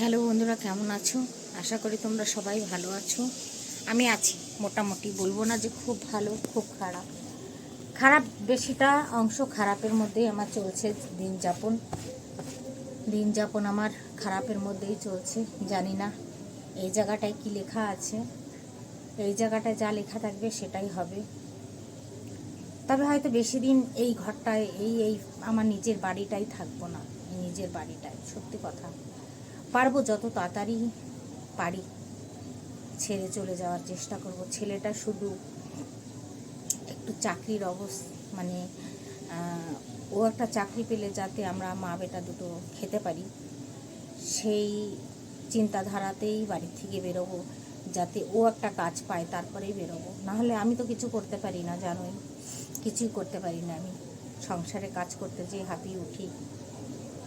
Hello বন্ধুরা, কেমন আছো? আশা করি তোমরা সবাই ভালো আছো। আমি আছি, মোটামুটি বলব না যে খুব ভালো, খুব খারাপ। খারাপ বেশিটা অংশ খারাপের মধ্যেই আমার চলছে দিন যাপন। দিন যাপন আমার খারাপের মধ্যেই চলছে, জানি না এই জায়গাটায় কি লেখা আছে। এই জায়গাটায় যা লেখা থাকবে সেটাই হবে। তবে হয়তো বেশি দিন এই ঘরটায়, এই এই আমার নিজের বাড়িটাই থাকব না নিজের বাড়িটায়, সত্যি কথা। পারব যত তাড়াতাড়ি পারি। ছেড়ে চলে যাওয়ার চেষ্টা করব। ছেলেটা শুধু একটু চাকরির অবস্থা মানে ও একটা চাকরি পেলে যাতে আমরা মা বেটা দুটো খেতে পারি, সেই চিন্তাধারাতেই বাড়ি থেকে বেরোবো, যাতে ও একটা কাজ পায়, তারপরেই বেরোবো। নাহলে আমি তো কিছু করতে পারি না, জানোই। কিছুই করতে পারি না আমি। সংসারে কাজ করতে যেয়ে হাঁপিয়ে উঠি।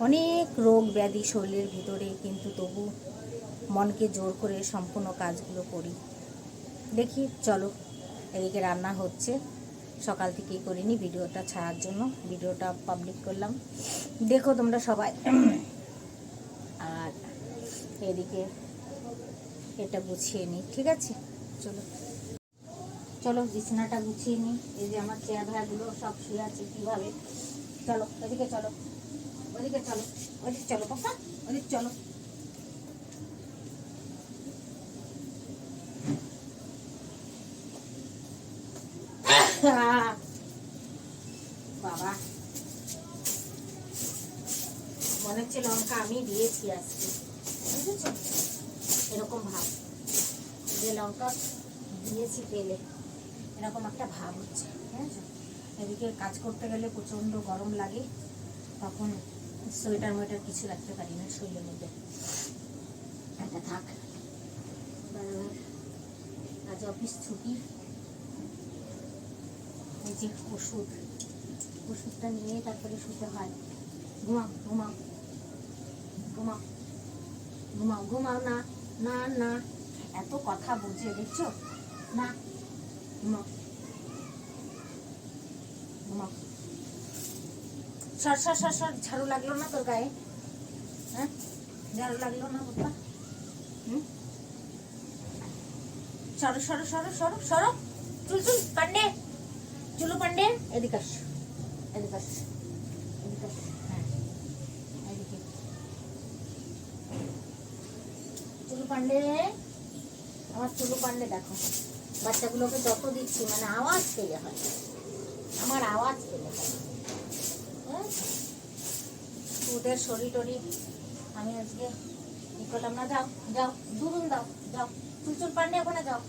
অনেক রোগ ব্যাধি শরীরের ভিতরে, কিন্তু তবু মনকে জোর করে সম্পূর্ণ কাজগুলো করি। দেখি, চলো, এদিকে রান্না হচ্ছে। সকাল থেকেই করিনি ভিডিওটা ছাড়ার জন্য, ভিডিওটা পাবলিক করলাম। দেখো তোমরা সবাই। আর এদিকে এটা গুছিয়ে নিই, ঠিক আছে? চলো। চলো, বিছানাটা গুছিয়ে নিই। এই যে আমার চেয়ার ভাড়াগুলো সব শুয়ে আছে কীভাবে? চলো, এদিকে চলো। ওদিকে চলো ওদিকে চলো পাপা, ওদিকে চলো। বাবা, মনে হচ্ছে লঙ্কা আমি দিয়েছি আজকে, বুঝেছ? এরকম ভাব। যে লঙ্কা দিয়েছি তেলে এরকম একটা ভাব হচ্ছে, বুঝেছ? এদিকে কাজ করতে গেলে প্রচণ্ড গরম লাগে, তখন সোয়েটার মোয়েটার কিছু রাখতে পারি না শরীরের মধ্যে। এটা থাক। আজ অফিস ছুটি। এই যে ওষুধ। ওষুধটা নিয়ে তারপরে শুতে হয়। ঘুমাও ঘুমাও। ঘুমাও। ঘুমাও ঘুমাও না না না। এত কথা বুঝে দেখছ? না ঘুমাও। ঘুমাও। সর সর সর সর, ঝাড়ু লাগল না তোর গায়ে? হ্যাঁ? ঝাড়ু লাগল না বাবা হুম? সরো সরো সরো সরো সরো। চুল চুল, পান্ডে। চুলু, পান্ডে। এদিকে আস। এদিকে আস। হ্যাঁ। চুলু পান্ডে। আমার চুলু পান্ডে দেখো। বাচ্চাগুলোকে যত দিচ্ছি মানে আওয়াজ পেলে হয় আমার আওয়াজ পেলে হ্যাঁ? ওদের শরীর টরি আমি আজকে ই করলাম না, যাও যাও দুরুন দাও, যাও চুল চুল পান্ডে ওখানে যাও।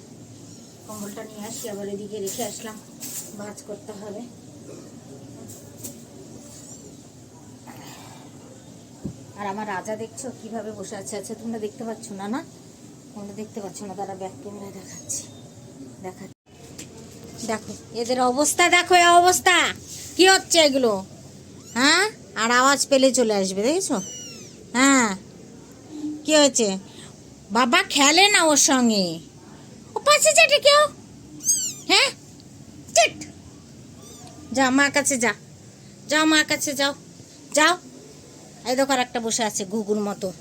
কম্বলটা নিয়ে আসি, আবার এদিকে রেখে আসলাম, ভাজ করতে হবে। আর আমার রাজা দেখছ, কীভাবে বসে আছে? আচ্ছা তোমরা দেখতে পাচ্ছ না না? তোমরা দেখতে পাচ্ছ না, তারা ব্যাক ক্যামেরায় দেখাচ্ছি দেখা দেখো, এদের অবস্থা, দেখো অবস্থা। কি হচ্ছে এগুলো? হ্যাঁ? আর আওয়াজ পেলে চলে আসবে, দেখেছ? হ্যাঁ। কি হয়েছে? বাবা খেলে না ওর সঙ্গে? ও পাশে চাটে কেউ? হ্যাঁ? চিট যা মার কাছে যা। যাও, মার কাছে যাও। যাও। এই দেখো একটা বসে আছে ঘুঘুর মতো।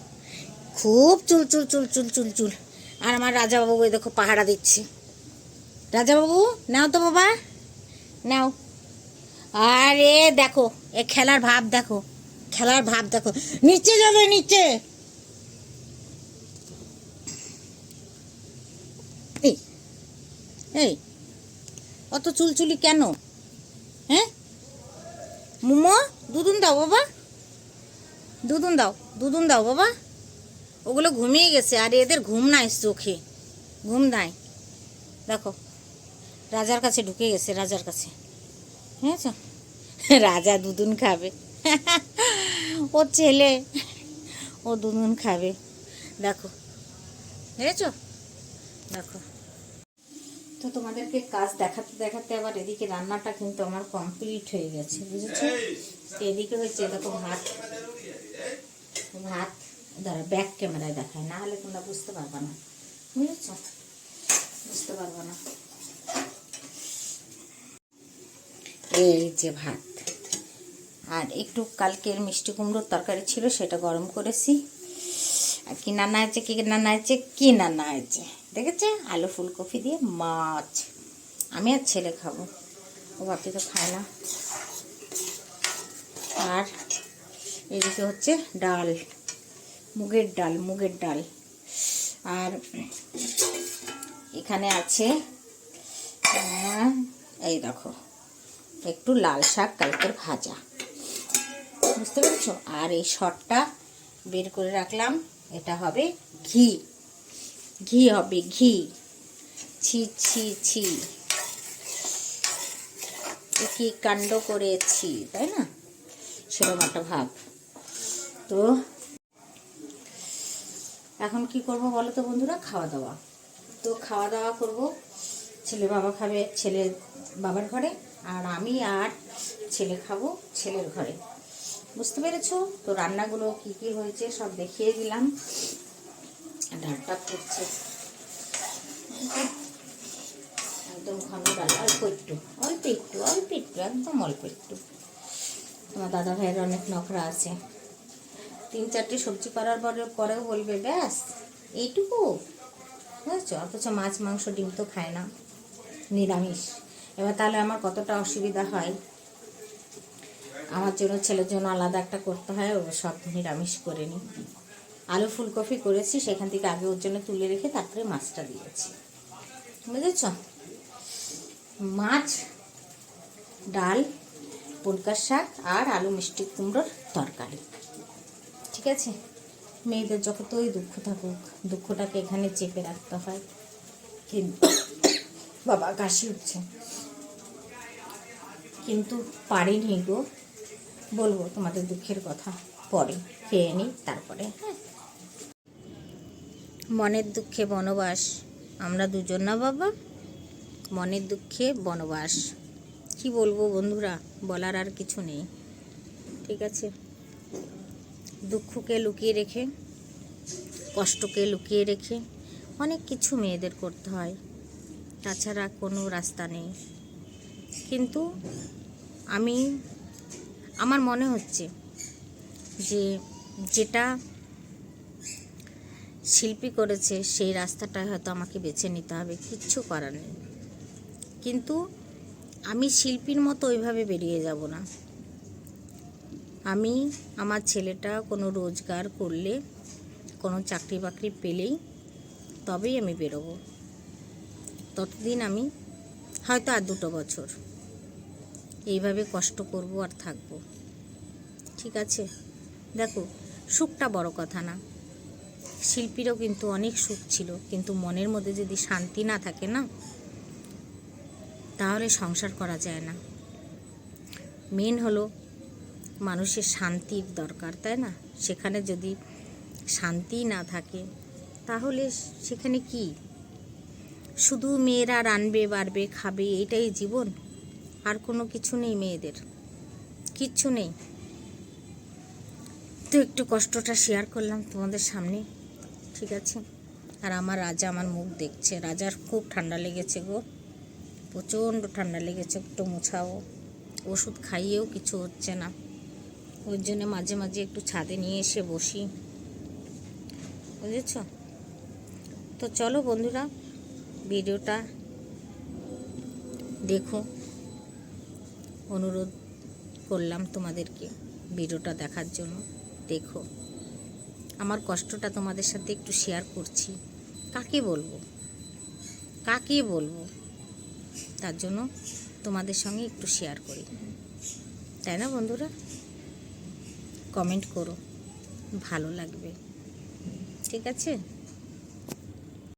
খুব চুল চুল চুল চুল চুল চুল। আর আমার রাজাবাবু এই দেখো পাহারা দিচ্ছে। রাজাবাবু, নাও তো বাবা। নাও। আরে দেখো, এ খেলার ভাব দেখো, খেলার ভাব দেখো। নিচে যাবে, নিচে। এই অত চুলচুলি কেন? হ্যাঁ? মোমো দুধুন দাও বাবা। দুধুন দাও দুধুন দাও বাবা। ওগুলো ঘুমিয়ে গেছে, আর এদের ঘুম নাই চোখে। ঘুম নাই। দেখো, রাজার কাছে ঢুকে গেছে, রাজার কাছে। বুঝেছ রাজা দুধুন খাবে। ও ছেলে, ও দুধুন খাবে। দেখো বুঝেছ দেখো। তো তোমাদেরকে কাজ দেখাতে দেখাতে আবার এদিকে রান্নাটা কিন্তু আমার কমপ্লিট হয়ে গেছে, বুঝেছ? এদিকে হচ্ছে দেখো ভাত। ভাত, দাঁড়া ব্যাক ক্যামেরায় দেখায়, না হলে তোমরা বুঝতে পারবে না, বুঝেছ? বুঝতে পারবে না। এই যে ভাত। আর একটু কালকের মিষ্টি কুমড়োর তরকারি ছিল, সেটা গরম করেছি। আর কি রান্না হয়েছে কি রান্না হয়েছে কি রান্না হয়েছে দেখেছে? আলু ফুলকপি দিয়ে মাছ। আমি আর ছেলে খাব। ও বাপি তো খায় না। আর এদিকে হচ্ছে ডাল, মুগের ডাল মুগের ডাল। আর এখানে আছে এই দেখো। একটু লাল শাক, কালকের ভাজা। বুঝতে পেরেছ? আর এই শটটা বের করে রাখলাম। এটা হবে ঘি। ঘি হবে, ঘি। ছি ছি ছি। কি কাণ্ড করেছি, তাই না? সেরকম একটা ভাব। তো এখন কি করব বলো তো বন্ধুরা? খাওয়া দাওয়া। তো খাওয়া দাওয়া করব। ছেলে বাবা খাবে, ছেলে বাবার ঘরে। আর আমি আর ছেলে খাব ছেলের ঘরে। বুঝতে পেরেছ? তো রান্নাগুলো কি কি হয়েছে সব দেখিয়ে দিলাম। ডালটা ফুটছে একদম ঘন ডাল, অল্প একটু অল্প একটু অল্প একটু, একদম অল্প একটু। তোমার দাদা ভাইয়ের অনেক নখরা আছে। তিন চারটে সবজি করার পরে পরেও বলবে, ব্যাস, এইটুকু? বুঝেছ? অথচ মাছ, মাংস, ডিম তো খায় না। নিরামিষ। এবার তাহলে আমার কতটা অসুবিধা হয়? আমার জন্য ছেলের জন্য আলাদা একটা করতে হয় ও সব নিরামিষ করে নিই। আলু ফুলকপি করেছি, সেখান থেকে আগে ওর জন্য তুলে রেখে তারপরে মাছটা দিয়েছি। বুঝেছ? মাছ, ডাল পুলকার শাক আর আলু মিষ্টি কুমড়োর তরকারি। ঠিক আছে? মেয়েদের যতই দুঃখ থাকুক, দুঃখটাকে এখানে চেপে রাখতে হয়। কিন্তু বাবা কাশি উঠছে কিন্তু পারিনি গো। বলব তোমাদের দুঃখের কথা। পরে খেয়ে নিই, তারপরে হ্যাঁ। মনের দুঃখে বনবাস। আমরা দুজন না বাবা? মনের দুঃখে বনবাস। কি বলব বন্ধুরা? বলার আর কিছু নেই। ঠিক আছে? দুঃখকে লুকিয়ে রেখে, কষ্টকে লুকিয়ে রেখে অনেক কিছু মেয়েদের করতে হয়। তাছাড়া কোনো রাস্তা নেই। কিন্তু আমি, আমার মনে হচ্ছে যে যেটা শিল্পী করেছে সেই রাস্তাটা হয়তো আমাকে বেছে নিতে হবে, কিচ্ছু করার নেই। কিন্তু আমি শিল্পীর মতো ওইভাবে বেরিয়ে যাব না। আমি আমার ছেলেটা কোনো রোজগার করলে, কোনো চাকরি বাকরি পেলেই তবেই আমি বেরোবো। ততদিন আমি হয়তো আর দুটো বছর। এইভাবে কষ্ট করব আর থাকব। ঠিক আছে? দেখো, সুখটা বড় কথা না। শিল্পীরও কিন্তু অনেক সুখ ছিল, কিন্তু মনের মধ্যে যদি শান্তি না থাকে না, তাহলে সংসার করা যায় না। মেন হলো মানুষের শান্তির দরকার, তাই না? সেখানে যদি শান্তি না থাকে, তাহলে সেখানে কি? শুধু মেয়েরা রানবে, বাড়বে, খাবে, এটাই জীবন। আর কোনো কিছু নেই মেয়েদের। কিচ্ছু নেই। তো একটু কষ্টটা শেয়ার করলাম তোমাদের সামনে, ঠিক আছে? আর আমার রাজা আমার মুখ দেখছে। রাজার খুব ঠান্ডা লেগেছে গো। প্রচণ্ড ঠান্ডা লেগেছে, একটু মোছাও। ওষুধ খাইয়েও কিছু হচ্ছে না। ওর জন্য মাঝে মাঝে একটু ছাদে নিয়ে এসে বসি। বুঝেছ? তো চলো বন্ধুরা ভিডিওটা দেখো। অনুরোধ করলাম তোমাদেরকে ভিডিওটা দেখার জন্য। দেখো, আমার কষ্টটা তোমাদের সাথে একটু শেয়ার করছি। কাকে বলব? কাকে বলব? তার জন্য তোমাদের সঙ্গে একটু শেয়ার করি। তাই না বন্ধুরা? কমেন্ট করো, ভালো লাগবে। ঠিক আছে?